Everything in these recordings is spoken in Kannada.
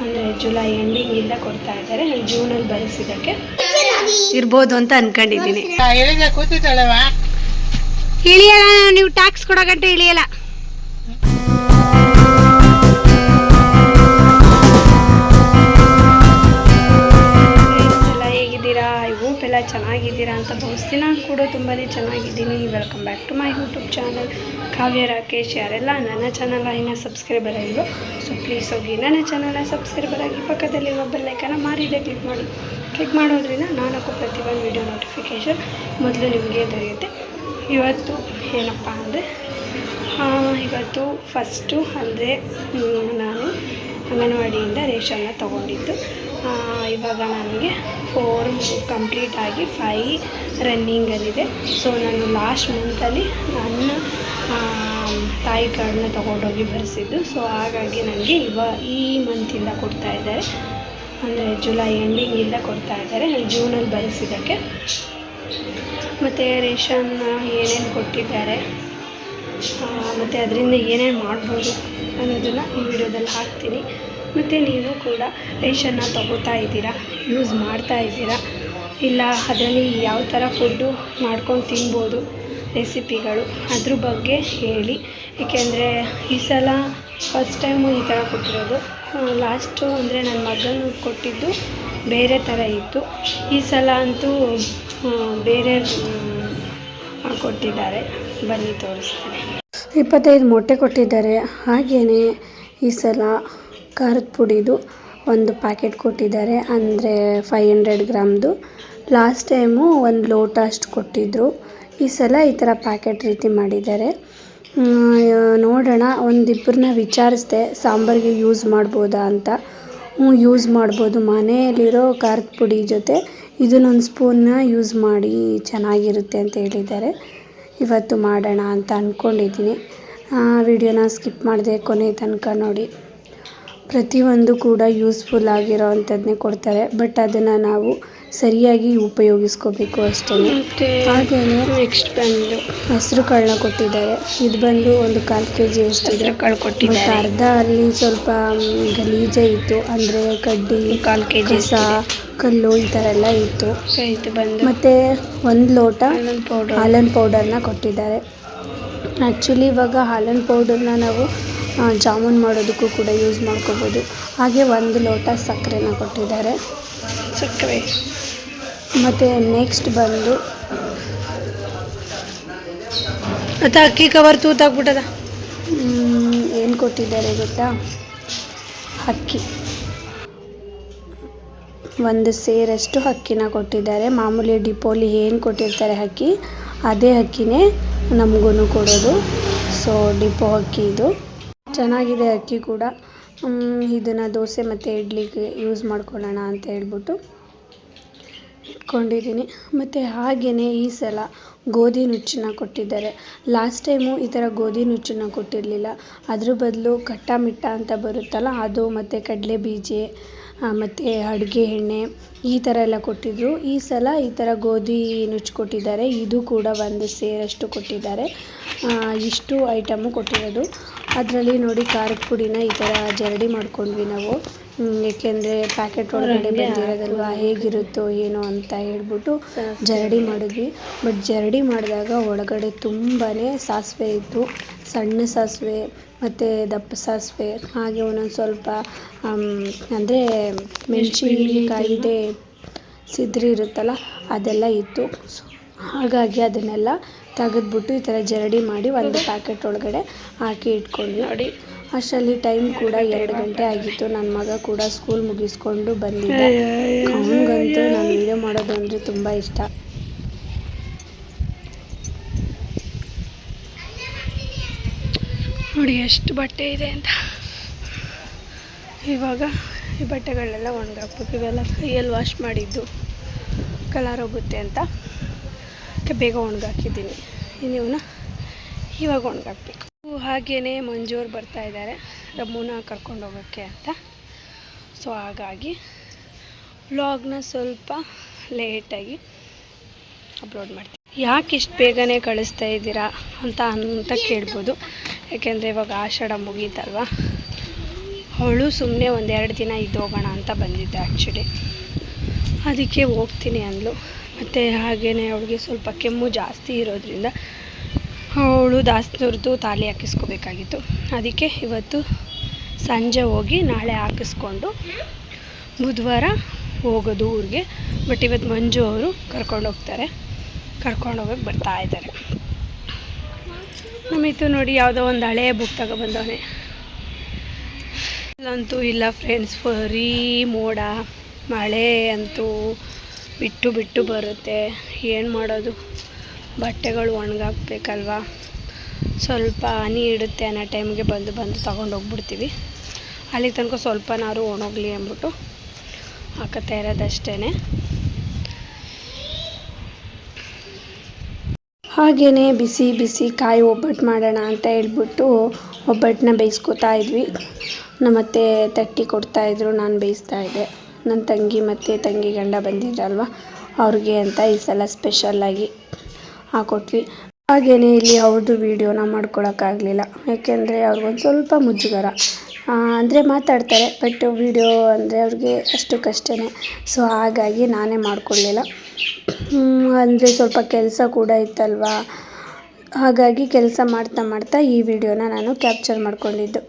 ಅಂದರೆ ಜುಲೈ ಎಂಡಿಂಗಿಂದ ಕೊಡ್ತಾ ಇದ್ದಾರೆ. ನಾನು ಜೂನಲ್ಲಿ ಬರೆಸಿದ್ದಕ್ಕೆ. ಇರ್ಬೋದು ಅಂತ ಅನ್ಕೊಂಡಿದ್ದೀನಿ. ಇಳಿಯಲ್ಲ ನೀವು ಟ್ಯಾಕ್ಸ್ ಕೊಡೋ ಗಂಟೆ ಇಳಿಯಲ್ಲ. ಚೆನ್ನಾಗಿದ್ದೀರಾ ಅಂತ ಭಾವಿಸ್ತೀನಿ ನಾನು ಕೂಡ ತುಂಬಾ ಚೆನ್ನಾಗಿದ್ದೀನಿ. Welcome back to my YouTube channel Kavya Rakesh ಯಾರೆಲ್ಲ ನನ್ನ ಚಾನಲ್ ಇನ್ನು ಸಬ್ಸ್ಕ್ರೈಬರ್ ಆಗಿರೋ ಸೊ ಪ್ಲೀಸ್ ಹೋಗಿ ನನ್ನ ಚಾನಲ್ನ ಸಬ್ಸ್ಕ್ರೈಬರ್ ಆಗಿ ಪಕ್ಕದಲ್ಲಿ ಪಕ್ಕದಲ್ಲಿರುವ ಬೆಲ್ಲೈಕನ ಮಾರಿದೆ ಕ್ಲಿಕ್ ಮಾಡಿ. ಕ್ಲಿಕ್ ಮಾಡೋದ್ರಿಂದ ಪ್ರತಿ ಪ್ರತಿಯೊಂದು ವಿಡಿಯೋ ನೋಟಿಫಿಕೇಷನ್ ಮೊದಲು ನಿಮಗೆ ದೊರೆಯುತ್ತೆ. ಇವತ್ತು ಏನಪ್ಪ ಅಂದರೆ ಇವತ್ತು ಫಸ್ಟು ಅಂದರೆ ನಾನು ಅಂಗನವಾಡಿಯಿಂದ ರೇಷನ್ನ ತೊಗೊಂಡಿದ್ದು. ಇವಾಗ ನನಗೆ ಫೋರ್ ಕಂಪ್ಲೀಟ್ ಆಗಿ ಫೈ ರನ್ನಿಂಗಲ್ಲಿದೆ ಸೊ ನಾನು ಲಾಸ್ಟ್ ಮಂತಲ್ಲಿ ನನ್ನ ತಾಯಿ ಕಾರ್ಡನ್ನ ತೊಗೊಂಡೋಗಿ ಬರೆಸಿದ್ದು. ಸೊ ಹಾಗಾಗಿ ನನಗೆ ಇವ ಈ ಮಂತಿಂದ ಕೊಡ್ತಾ ಇದ್ದಾರೆ. ಅಂದರೆ ಜುಲೈ ಎಂಡಿಂಗಿಂದ ಕೊಡ್ತಾ ಇದ್ದಾರೆ. ನಾನು ಜೂನಲ್ಲಿ ಬರೆಸಿದ್ದಕ್ಕೆ. ಮತ್ತು ರೇಷನ್ ಏನೇನು ಕೊಟ್ಟಿದ್ದಾರೆ? ಮತ್ತು ಅದರಿಂದ ಏನೇನು ಮಾಡ್ಬೋದು ಅನ್ನೋದನ್ನು ಈ ವಿಡಿಯೋದಲ್ಲಿ ಹಾಕ್ತೀನಿ. ಮತ್ತು ನೀವು ಕೂಡ ರೇಷನ್ನ ತಗೋತಾ ಇದ್ದೀರಾ, ಯೂಸ್ ಮಾಡ್ತಾ ಇದ್ದೀರಾ? ಇಲ್ಲ, ಅದರಲ್ಲಿ ಯಾವ ಥರ ಫುಡ್ಡು ಮಾಡ್ಕೊಂಡು ತಿನ್ಬೋದು ರೆಸಿಪಿಗಳು ಅದ್ರ ಬಗ್ಗೆ ಹೇಳಿ. ಏಕೆಂದರೆ ಈ ಸಲ ಫಸ್ಟ್ ಟೈಮು ಈ ಥರ ಕೊಟ್ಟಿರೋದು. ಲಾಸ್ಟು ಅಂದರೆ ನನ್ನ ಮಗನ ಕೊಟ್ಟಿದ್ದು ಬೇರೆ ಥರ ಇತ್ತು. ಈ ಸಲ ಅಂತೂ ಬೇರೆ ಕೊಟ್ಟಿದ್ದಾರೆ. ಬನ್ನಿ ತೋರಿಸ್ತೀನಿ. ಇಪ್ಪತ್ತೈದು ಮೊಟ್ಟೆ ಕೊಟ್ಟಿದ್ದಾರೆ. ಹಾಗೆಯೇ ಈ ಸಲ ಖಾರದ ಪುಡಿದು ಒಂದು ಪ್ಯಾಕೆಟ್ ಕೊಟ್ಟಿದ್ದಾರೆ. ಅಂದರೆ ಫೈವ್ ಹಂಡ್ರೆಡ್ ಗ್ರಾಮ್ದು. ಲಾಸ್ಟ್ ಟೈಮು ಒಂದು ಲೋಟ ಅಷ್ಟು ಕೊಟ್ಟಿದ್ದರು ಈ ಸಲ ಈ ಥರ ಪ್ಯಾಕೆಟ್ ರೀತಿ ಮಾಡಿದ್ದಾರೆ. ನೋಡೋಣ ಒಂದಿಬ್ಬರನ್ನ ವಿಚಾರಿಸ್ದೆ, ಸಾಂಬಾರಿಗೆ ಯೂಸ್ ಮಾಡ್ಬೋದಾ ಅಂತ. ಹ್ಞೂ ಯೂಸ್ ಮಾಡ್ಬೋದು. ಮನೆಯಲ್ಲಿರೋ ಖಾರದ ಪುಡಿ ಜೊತೆ ಇದನ್ನೊಂದು ಸ್ಪೂನ್ನ ಯೂಸ್ ಮಾಡಿ ಚೆನ್ನಾಗಿರುತ್ತೆ ಅಂತ ಹೇಳಿದ್ದಾರೆ. ಇವತ್ತು ಮಾಡೋಣ ಅಂತ ಅಂದ್ಕೊಂಡಿದ್ದೀನಿ ವಿಡಿಯೋನ ಸ್ಕಿಪ್ ಮಾಡಿದೆ ಕೊನೆ ತನಕ ನೋಡಿ. ಪ್ರತಿಯೊಂದು ಕೂಡ ಯೂಸ್ಫುಲ್ ಆಗಿರೋ ಅಂಥದ್ದನ್ನೇ ಕೊಡ್ತಾರೆ. ಬಟ್ ಅದನ್ನು ನಾವು ಸರಿಯಾಗಿ ಉಪಯೋಗಿಸ್ಕೋಬೇಕು ಅಷ್ಟೇ. ಹಾಗೆಯೇ ನೆಕ್ಸ್ಟ್ ಬಂದು ಹಸಿರು ಕಾಳನ್ನ ಕೊಟ್ಟಿದ್ದಾರೆ. ಇದು ಬಂದು ಒಂದು ಕಾಲು ಕೆ ಜಿ ಅಷ್ಟಿದೆ ಕಾಳು ಕೊಟ್ಟಿದ್ದಾರೆ. ಅರ್ಧ ಅಲ್ಲಿ ಸ್ವಲ್ಪ ಗಲೀಜೆ ಇತ್ತು. ಅಂದರೆ ಕಡ್ಡಿ ಕಾಲು ಕೆ ಜಿ ಕಲ್ಲು ಈ ಥರ ಎಲ್ಲ ಇತ್ತು. ಇದು ಬಂದು. ಮತ್ತು ಒಂದು ಲೋಟ ಹಾಲನ್ ಪೌಡರ್ನ ಕೊಟ್ಟಿದ್ದಾರೆ. ಆ್ಯಕ್ಚುಲಿ ಇವಾಗ ಹಾಲನ್ ಪೌಡರ್ನ ನಾವು ಜಾಮೂನ್ ಮಾಡೋದಕ್ಕೂ ಕೂಡ ಯೂಸ್ ಮಾಡ್ಕೋಬೋದು. ಹಾಗೆ ಒಂದು ಲೋಟ ಸಕ್ಕರೆನ ಕೊಟ್ಟಿದ್ದಾರೆ. ಸಕ್ಕರೆ. ಮತ್ತು ನೆಕ್ಸ್ಟ್ ಬಂದು ಮತ್ತು ಅಕ್ಕಿ ಕವರ್ ತೂತಾಕ್ಬಿಟ್ಟದ ಏನು ಕೊಟ್ಟಿದ್ದಾರೆ ಗೊತ್ತಾ? ಅಕ್ಕಿ. ಒಂದು ಸೇರಷ್ಟು ಅಕ್ಕಿನ ಕೊಟ್ಟಿದ್ದಾರೆ. ಮಾಮೂಲಿ ಡಿಪೋಲಿ ಏನು ಕೊಟ್ಟಿರ್ತಾರೆ ಅಕ್ಕಿ ಅದೇ ಅಕ್ಕಿನೇ ನಮಗೂ ಕೊಡೋದು. ಸೊ ಡಿಪೋ ಅಕ್ಕಿ ಇದು. ಚೆನ್ನಾಗಿದೆ ಅಕ್ಕಿ ಕೂಡ. ಇದನ್ನು ದೋಸೆ ಮತ್ತು ಇಡ್ಲಿಗೆ ಯೂಸ್ ಮಾಡ್ಕೊಳ್ಳೋಣ ಅಂತ ಹೇಳ್ಬಿಟ್ಟು ಇಟ್ಕೊಂಡಿದ್ದೀನಿ. ಮತ್ತು ಹಾಗೆಯೇ ಈ ಸಲ ಗೋಧಿ ನುಚ್ಚನ್ನ ಕೊಟ್ಟಿದ್ದಾರೆ. ಲಾಸ್ಟ್ ಟೈಮು ಈ ಥರ ಗೋಧಿ ನುಚ್ಚನ್ನ ಕೊಟ್ಟಿರಲಿಲ್ಲ. ಅದ್ರ ಬದಲು ಕಟ್ಟ ಮಿಟ್ಟ ಅಂತ ಬರುತ್ತಲ್ಲ, ಅದು ಮತ್ತು ಕಡಲೆ ಬೀಜ ಮತ್ತು ಅಡುಗೆ ಎಣ್ಣೆ ಈ ಥರ ಎಲ್ಲ ಕೊಟ್ಟಿದ್ದರು ಈ ಸಲ ಈ ಥರ ಗೋಧಿ ನುಚ್ಚು ಕೊಟ್ಟಿದ್ದಾರೆ. ಇದು ಕೂಡ ಒಂದು ಸೇರಷ್ಟು ಕೊಟ್ಟಿದ್ದಾರೆ. ಇಷ್ಟು ಐಟಮು ಕೊಟ್ಟಿರೋದು. ಅದರಲ್ಲಿ ನೋಡಿ ಖಾರದ ಪುಡಿನ ಈ ಥರ ಜರಡಿ ಮಾಡ್ಕೊಂಡ್ವಿ ನಾವು. ಏಕೆಂದರೆ ಪ್ಯಾಕೆಟ್ ಒಳಗಡೆ ಬಂದಿರೋದಲ್ವಾ ಹೇಗಿರುತ್ತೋ ಏನೋ ಅಂತ ಹೇಳ್ಬಿಟ್ಟು ಜರಡಿ ಮಾಡಿದ್ವಿ. ಬಟ್ ಜರಡಿ ಮಾಡಿದಾಗ ಒಳಗಡೆ ತುಂಬಾ ಸಾಸಿವೆ ಇತ್ತು. ಸಣ್ಣ ಸಾಸಿವೆ ಮತ್ತು ದಪ್ಪ ಸಾಸಿವೆ ಹಾಗೆ ಒಂದೊಂದು ಸ್ವಲ್ಪ ಅಂದರೆ ಮೆಣಸಿನಕಾಯಿದೆ ಸಿದ್ರಿ ಇರುತ್ತಲ್ಲ ಅದೆಲ್ಲ ಇತ್ತು. ಸೊ ಹಾಗಾಗಿ ಅದನ್ನೆಲ್ಲ ತೆಗೆದ್ಬಿಟ್ಟು ಈ ಥರ ಜರಡಿ ಮಾಡಿ ಒಂದು ಪ್ಯಾಕೆಟ್ ಒಳಗಡೆ ಹಾಕಿ ಇಟ್ಕೊಂಡ್ವಿ ನೋಡಿ. ಅಷ್ಟರಲ್ಲಿ ಟೈಮ್ ಕೂಡ ಎರಡು ಗಂಟೆ ಆಗಿತ್ತು. ನನ್ನ ಮಗ ಕೂಡ ಸ್ಕೂಲ್ ಮುಗಿಸ್ಕೊಂಡು ಬಂದಿದ್ದೆ. ಅವನಿಗಂತೂ ನಾನು ವೀಡಿಯೋ ಮಾಡೋದು ಅಂದರೆ ತುಂಬ ಇಷ್ಟ. ನೋಡಿ ಎಷ್ಟು ಬಟ್ಟೆ ಇದೆ ಅಂತ. ಇವಾಗ ಈ ಬಟ್ಟೆಗಳೆಲ್ಲ ಒಣಗಾಕ್ಬೇಕು ಇವೆಲ್ಲ ಕೈಯಲ್ಲಿ ವಾಶ್ ಮಾಡಿದ್ದು. ಕಲರ್ ಹೋಗುತ್ತೆ ಅಂತ. ಅದಕ್ಕೆ ಬೇಗ ಒಣಗಾಕಿದ್ದೀನಿ. ನೀವನ್ನ ಇವಾಗ ಒಣಗಾಕ್ಬೇಕು. ಹಾಗೆಯೇ ಮಂಜೂರು ಬರ್ತಾ ಇದ್ದಾರೆ. ರಮ್ಮುನ ಕರ್ಕೊಂಡು ಹೋಗೋಕ್ಕೆ ಅಂತ. ಸೊ ಹಾಗಾಗಿ ವ್ಲಾಗ್ನ ಸ್ವಲ್ಪ ಲೇಟಾಗಿ ಅಪ್ಲೋಡ್ ಮಾಡ್ತೀನಿ. ಯಾಕೆ ಇಷ್ಟು ಬೇಗನೆ ಕಳಿಸ್ತಾ ಇದ್ದೀರಾ ಅಂತ ಅಂತ ಕೇಳ್ಬೋದು. ಯಾಕೆಂದರೆ ಇವಾಗ ಆಷಾಢ ಮುಗೀತಲ್ವ? ಅವಳು ಸುಮ್ಮನೆ ಒಂದೆರಡು ದಿನ ಇದ್ದು ಹೋಗೋಣ ಅಂತ ಬಂದಿದ್ದೆ ಆ್ಯಕ್ಚುಲಿ ಅದಕ್ಕೆ ಹೋಗ್ತೀನಿ ಅಂದ್ಲು. ಮತ್ತು ಹಾಗೆಯೇ ಅವಳಿಗೆ ಸ್ವಲ್ಪ ಕೆಮ್ಮು ಜಾಸ್ತಿ ಇರೋದ್ರಿಂದ ಅವಳು ದಾಸ್ನವ್ರದ್ದು ತಾಲಿ ಹಾಕಿಸ್ಕೋಬೇಕಾಗಿತ್ತು. ಅದಕ್ಕೆ ಇವತ್ತು ಸಂಜೆ ಹೋಗಿ ನಾಳೆ ಹಾಕಿಸ್ಕೊಂಡು ಬುಧವಾರ ಹೋಗೋದು ಊರಿಗೆ. ಬಟ್ ಇವತ್ತು ಮಂಜು ಅವರು ಕರ್ಕೊಂಡು ಹೋಗ್ತಾರೆ. ಕರ್ಕೊಂಡು ಹೋಗಕ್ಕೆ ಬರ್ತಾ ಇದ್ದಾರೆ. ನಮಿತು ನೋಡಿ ಯಾವುದೋ ಒಂದು ಹಳೆಯ ಬುಕ್ ತಗೊಬಂದವನೆ ಇಲ್ಲಂತೂ ಇಲ್ಲ ಫ್ರೆಂಡ್ಸ್ ಫರೀ ಮೋಡ, ಮಳೆ ಅಂತೂ ಬಿಟ್ಟು ಬಿಟ್ಟು ಬರುತ್ತೆ. ಏನು ಮಾಡೋದು? ಬಟ್ಟೆಗಳು ಒಣಗಾಕ್ಬೇಕಲ್ವಾ? ಸ್ವಲ್ಪ ಹನಿ ಇಡುತ್ತೆ ಅನ್ನೋ ಟೈಮ್ಗೆ ಬಂದು ಬಂದು ತಗೊಂಡು ಹೋಗ್ಬಿಡ್ತೀವಿ. ಅಲ್ಲಿ ತನಕ ಸ್ವಲ್ಪನಾದ್ರು ಒಣೋಗ್ಲಿ ಅಂದ್ಬಿಟ್ಟು ಹಾಕತ್ತಾ ಇರೋದಷ್ಟೇ ಹಾಗೆಯೇ ಬಿಸಿ ಬಿಸಿ ಕಾಯಿ ಒಬ್ಬಟ್ಟು ಮಾಡೋಣ ಅಂತ ಹೇಳ್ಬಿಟ್ಟು ಒಬ್ಬಟ್ಟನ್ನ ಬೇಯಿಸ್ಕೊತಾ ಇದ್ವಿ. ನಮ್ಮತ್ತೆ ತಟ್ಟಿ ಕೊಡ್ತಾಯಿದ್ರು ನಾನು ಬೇಯಿಸ್ತಾ ಇದ್ದೆ. ನನ್ನ ತಂಗಿ ಮತ್ತು ತಂಗಿ ಗಂಡ ಬಂದಿದ್ರಲ್ವ? ಅವ್ರಿಗೆ ಅಂತ ಈ ಸಲ ಸ್ಪೆಷಲ್ಲಾಗಿ ಹಾಕೊಟ್ವಿ. ಹಾಗೆಯೇ ಇಲ್ಲಿ ಅವ್ರದ್ದು ವೀಡಿಯೋನ ಮಾಡ್ಕೊಳೋಕ್ಕಾಗಲಿಲ್ಲ. ಯಾಕೆಂದರೆ ಅವ್ರಿಗೊಂದು ಸ್ವಲ್ಪ ಮುಜುಗರ. ಅಂದರೆ ಮಾತಾಡ್ತಾರೆ ಬಟ್ ವೀಡಿಯೋ ಅಂದರೆ ಅವ್ರಿಗೆ ಅಷ್ಟಕ್ಕಷ್ಟೇ ಸೊ ಹಾಗಾಗಿ ನಾನೇ ಮಾಡಿಕೊಡ್ಲಿಲ್ಲ. ಅಂದರೆ ಸ್ವಲ್ಪ ಕೆಲಸ ಕೂಡ ಇತ್ತಲ್ವಾ? ಹಾಗಾಗಿ ಕೆಲಸ ಮಾಡ್ತಾ ಮಾಡ್ತಾ ಈ ವಿಡಿಯೋನ ನಾನು ಕ್ಯಾಪ್ಚರ್ ಮಾಡ್ಕೊಂಡಿದ್ದು.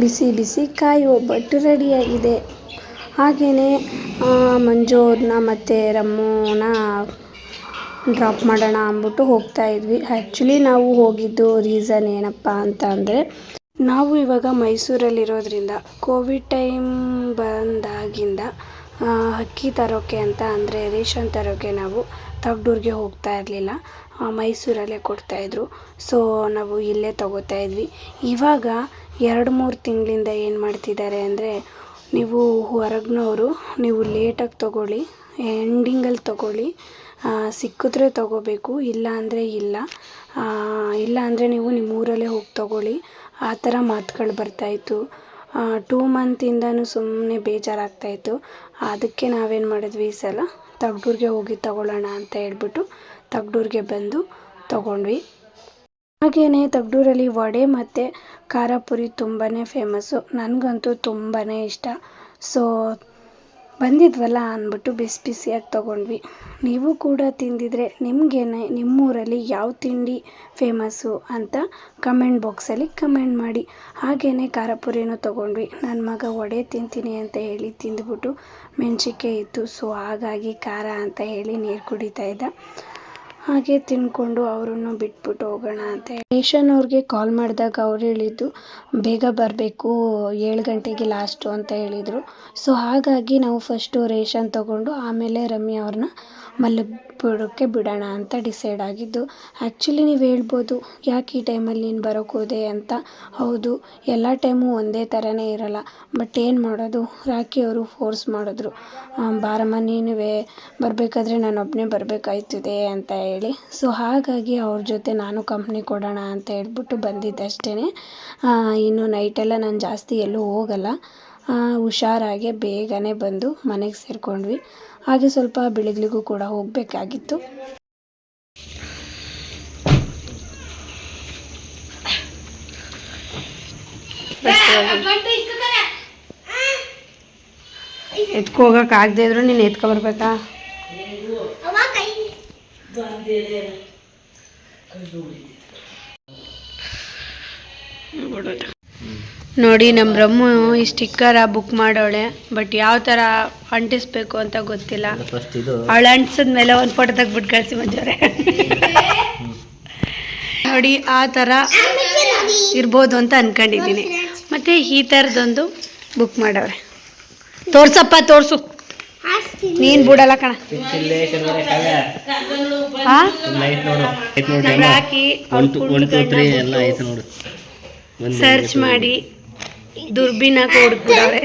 ಬಿಸಿ ಬಿಸಿ ಕಾಯಿ ಒಬ್ಬಟ್ಟು ರೆಡಿಯಾಗಿದೆ ಹಾಗೆಯೇ ಮಂಜು ಅವ್ರನ್ನ ಮತ್ತು ರಮ್ಮುನ ಡ್ರಾಪ್ ಮಾಡೋಣ ಅಂದ್ಬಿಟ್ಟು ಹೋಗ್ತಾ ಇದ್ವಿ. ಆ್ಯಕ್ಚುಲಿ ನಾವು ಹೋಗಿದ್ದು ರೀಸನ್ ಏನಪ್ಪ ಅಂತ ಅಂದರೆ, ನಾವು ಇವಾಗ ಮೈಸೂರಲ್ಲಿರೋದ್ರಿಂದ ಕೋವಿಡ್ ಟೈಮ್ ಬಂದಾಗಿಂದ ಅಕ್ಕಿ ತರೋಕ್ಕೆ ಅಂತ ಅಂದರೆ, ರೇಷನ್ ತರೋಕ್ಕೆ ನಾವು ತಗಡೂರಿಗೆ ಹೋಗ್ತಾ ಇರಲಿಲ್ಲ. ಮೈಸೂರಲ್ಲೇ ಕೊಡ್ತಾಯಿದ್ರು ಸೊ ನಾವು ಇಲ್ಲೇ ತಗೋತಾ ಇದ್ವಿ. ಇವಾಗ ಎರಡು ಮೂರು ತಿಂಗಳಿಂದ ಏನು ಮಾಡ್ತಿದ್ದಾರೆ ಅಂದರೆ ನೀವು ಹೊರಗಿನವರು, ನೀವು ಲೇಟಾಗಿ ತಗೊಳ್ಳಿ, ಎಂಡಿಂಗಲ್ಲಿ ತಗೊಳ್ಳಿ. ಸಿಕ್ಕಿದ್ರೆ ತಗೋಬೇಕು ಇಲ್ಲ ಅಂದರೆ ಇಲ್ಲ. ಇಲ್ಲ ಅಂದರೆ ನೀವು ನಿಮ್ಮ ಊರಲ್ಲೇ ಹೋಗಿ ತಗೊಳ್ಳಿ. ಆ ಥರ ಮಾತುಗಳು ಬರ್ತಾಯಿತ್ತು. ಟೂ ಮಂತಿಂದನೂ ಸುಮ್ಮನೆ ಬೇಜಾರಾಗ್ತಾಯಿತ್ತು ಅದಕ್ಕೆ ನಾವೇನು ಮಾಡಿದ್ವಿ ಈ ಸಲ? ತಗಡೂರಿಗೆ ಹೋಗಿ ತಗೊಳ್ಳೋಣ ಅಂತ ಹೇಳ್ಬಿಟ್ಟು ತಗಡೂರಿಗೆ ಬಂದು ತಗೊಂಡ್ವಿ. ಹಾಗೆಯೇ ತಗಡೂರಲ್ಲಿ ವಡೆ ಮತ್ತು ಖಾರ ಪುರಿ ತುಂಬಾ ಫೇಮಸ್ಸು ನನಗಂತೂ ತುಂಬಾ ಇಷ್ಟ. ಸೊ ಬಂದಿದ್ವಲ್ಲ ಅಂದ್ಬಿಟ್ಟು ಬಿಸಿ ಬಿಸಿಯಾಗಿ ತೊಗೊಂಡ್ವಿ. ನೀವು ಕೂಡ ತಿಂದಿದ್ರೆ ನಿಮಗೇನೆ ನಿಮ್ಮೂರಲ್ಲಿ ಯಾವ ತಿಂಡಿ ಫೇಮಸ್ಸು ಅಂತ ಕಮೆಂಟ್ ಬಾಕ್ಸಲ್ಲಿ ಕಮೆಂಟ್ ಮಾಡಿ. ಹಾಗೇ ಖಾರ ಪುರಿನೂ ತೊಗೊಂಡ್ವಿ. ನನ್ನ ಮಗ ವಡೆ ತಿಂತೀನಿ ಅಂತ ಹೇಳಿ ತಿಂದ್ಬಿಟ್ಟು ಮೆಣಸಿನ್ಕಾಯಿ ಇತ್ತು. ಸೊ ಹಾಗಾಗಿ ಖಾರ ಅಂತ ಹೇಳಿ ನೀರು ಕುಡಿತಾ ಇದ್ದ. ಹಾಗೆ ತಿಂದ್ಕೊಂಡು ಅವರನ್ನು ಬಿಟ್ಬಿಟ್ಟು ಹೋಗೋಣ ಅಂತ. ರೇಷನ್ ಅವ್ರಿಗೆ ಕಾಲ್ ಮಾಡಿದಾಗ ಅವ್ರು ಹೇಳಿದ್ದು, ಬೇಗ ಬರಬೇಕು, ಏಳು ಗಂಟೆಗೆ ಲಾಸ್ಟು ಅಂತ ಹೇಳಿದರು. ಸೊ ಹಾಗಾಗಿ ನಾವು ಫಸ್ಟು ರೇಷನ್ ತೊಗೊಂಡು ಆಮೇಲೆ ರಮ್ಯಾ ಅವ್ರನ್ನ ಮಲಗಿಬಿಡೋಕ್ಕೆ ಬಿಡೋಣ ಅಂತ ಡಿಸೈಡ್ ಆಗಿದ್ದು ಆ್ಯಕ್ಚುಲಿ ನೀವು ಹೇಳ್ಬೋದು, ಯಾಕೆ ಈ ಟೈಮಲ್ಲಿ ನೀನು ಬರೋಕ್ಕೆ ಹೋದೆ ಅಂತ? ಹೌದು, ಎಲ್ಲ ಟೈಮು ಒಂದೇ ಥರನೇ ಇರಲ್ಲ, ಬಟ್ ಏನು ಮಾಡೋದು ರಾಖಿ ಅವರು ಫೋರ್ಸ್ ಮಾಡಿದ್ರು. ಬಾರಮ್ಮ, ನೀನುವೇ, ಬರಬೇಕಾದ್ರೆ ನಾನು ಒಬ್ಬನೇ ಬರಬೇಕಾಯ್ತದೆ ಅಂತ ಹೇಳಿ. ಸೊ, ಹಾಗಾಗಿ ಅವ್ರ ಜೊತೆ ನಾನು ಕಂಪ್ನಿ ಕೊಡೋಣ ಅಂತ ಹೇಳ್ಬಿಟ್ಟು ಬಂದಿದ್ದಷ್ಟೇ ಇನ್ನು ನೈಟೆಲ್ಲ ನಾನು ಜಾಸ್ತಿ ಎಲ್ಲೂ ಹೋಗಲ್ಲ. ಹುಷಾರಾಗೆ ಬೇಗನೆ ಬಂದು ಮನೆಗೆ ಸೇರಿಕೊಂಡ್ವಿ. ಹಾಗೆ ಸ್ವಲ್ಪ ಬೆಳಗ್ಲಿಗೂ ಕೂಡ ಹೋಗಬೇಕಾಗಿತ್ತು. ಎತ್ಕೋಗಕ್ಕೆ ಆಗದೆ ಇದ್ರು ನೀನು ಎತ್ಕೊಬರ್ಬೇಕಾ? ನೋಡಿ ನಮ್ಮ ರಮ್ಮು ಈ ಸ್ಟಿಕ್ಕರ ಬುಕ್ ಮಾಡೋಳೆ ಬಟ್ ಯಾವ ಥರ ಅಂಟಿಸ್ಬೇಕು ಅಂತ ಗೊತ್ತಿಲ್ಲ. ಅವಳು ಅಂಟಿಸಿದ ಮೇಲೆ ಅಂಟಿಸಿದ್ಮೇಲೆ ಒಂದು ಫೋಟೋ ತೆಗ್ಬಿಟ್ಟು ಕಳಿಸಿ ಮಂಜವ್ರೆ. ನೋಡಿ ಆ ಥರ ಇರ್ಬೋದು ಅಂತ ಅನ್ಕೊಂಡಿದ್ದೀನಿ. ಮತ್ತೆ ಈ ಥರದೊಂದು ಬುಕ್ ಮಾಡವ್ರೆ ತೋರ್ಸಪ್ಪ ತೋರ್ಸು. ನೀನು ಬಿಡಲ್ಲ ಕಣ. ಹಾಕಿ ಸರ್ಚ್ ಮಾಡಿ. ದುರ್ಬಿನ ಹುಡುಕ್ಬಿಡವ್ರೆ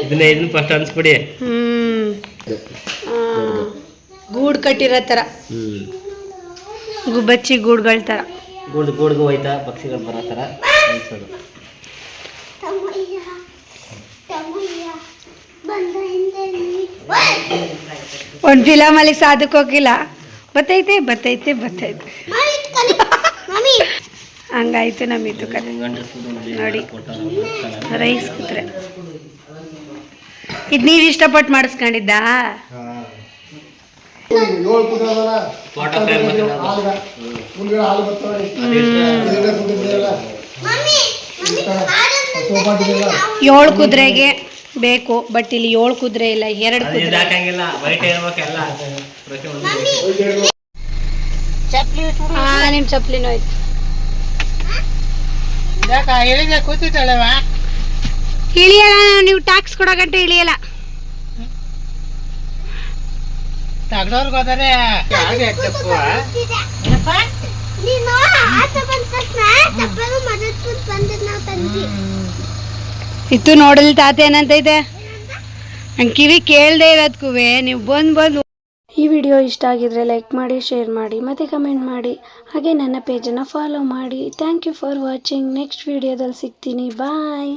ಇದನ್ನ ಇದನ್ನ ಫಸ್ಟ್ ಅನ್ಸ್ಬಿಡಿ. ಹ್ಮ್. ಗೂಡು ಕಟ್ಟಿರೋ ತರ. ಗುಬ್ಬಚ್ಚಿ ಗೂಡುಗಳ ತರ. ಗೂಡ್ದು ಗೂಡ್ಗೆ ಹೋಯ್ತಾ ಪಕ್ಷಿಗಳು ಬರೋ ತರ ಅನ್ಸೋದು. ಒಂದು ಫಿಲಮಲ್ಲಿ ಸಾಧಕ್ಕೆ ಹೋಗಿಲ್ಲ. ಬತ್ತೈತೆ ಬತ್ತೈತೆ ಬತ್ತೈತೆ. ಹಂಗಾಯ್ತು ನಮ್ಮಿದ್ದು ಕತೆ. ನೋಡಿ. ರೈಸ್ ಕೂತ್ರೆ ಇದು ನೀವು ಇಷ್ಟಪಟ್ಟು ಮಾಡಿಸ್ಕೊಂಡಿದ್ದ? ಏಳು ಕುದುರೆಗೆ ಬೇಕು ಬಟ್ ಇಲ್ಲಿ ಏಳು ಕುದುರೆ ಇಲ್ಲ ಎರಡು ಕುದ್ರೆ. ನಿಮ್ಮ ಚಪ್ಲಿನೂ ಆಯ್ತು ಕೂತಿದ್ದಾಳವ? ಇಳಿಯಲ್ಲ ನೀವು ಟ್ಯಾಕ್ಸ್ ಕೊಡೋ ಗಂಟೆ ಇಳಿಯಲ್ಲ. ತಗ್ದವ್ರಿಗೆ ಹೋದರೆ ಯಾವ್ದು ತಪ್ಪು ನೀನು ಆತ ಬಂದ ತಕ್ಷಣ ತಪ್ಪಲು ಮದತ್ ಬಂದದ್ ನಾವು ತಂದ್ವಿ. ಇತ್ತು ನೋಡಲಿ ತಾತ ಏನಂತೈತೆ ನಂಗೆ ಕಿವಿ ಕೇಳದೆ ಇರೋದ್ಕೂ ನೀವು ಬಂದು ಬಂದು ಈ ವಿಡಿಯೋ ಇಷ್ಟ ಆಗಿದ್ರೆ ಲೈಕ್ ಮಾಡಿ, ಶೇರ್ ಮಾಡಿ, ಮತ್ತು ಕಮೆಂಟ್ ಮಾಡಿ. ಹಾಗೆ ನನ್ನ ಪೇಜನ್ನು ಫಾಲೋ ಮಾಡಿ. Thank you for watching next ವಿಡಿಯೋದಲ್ಲಿ ಸಿಗ್ತೀನಿ. ಬಾಯ್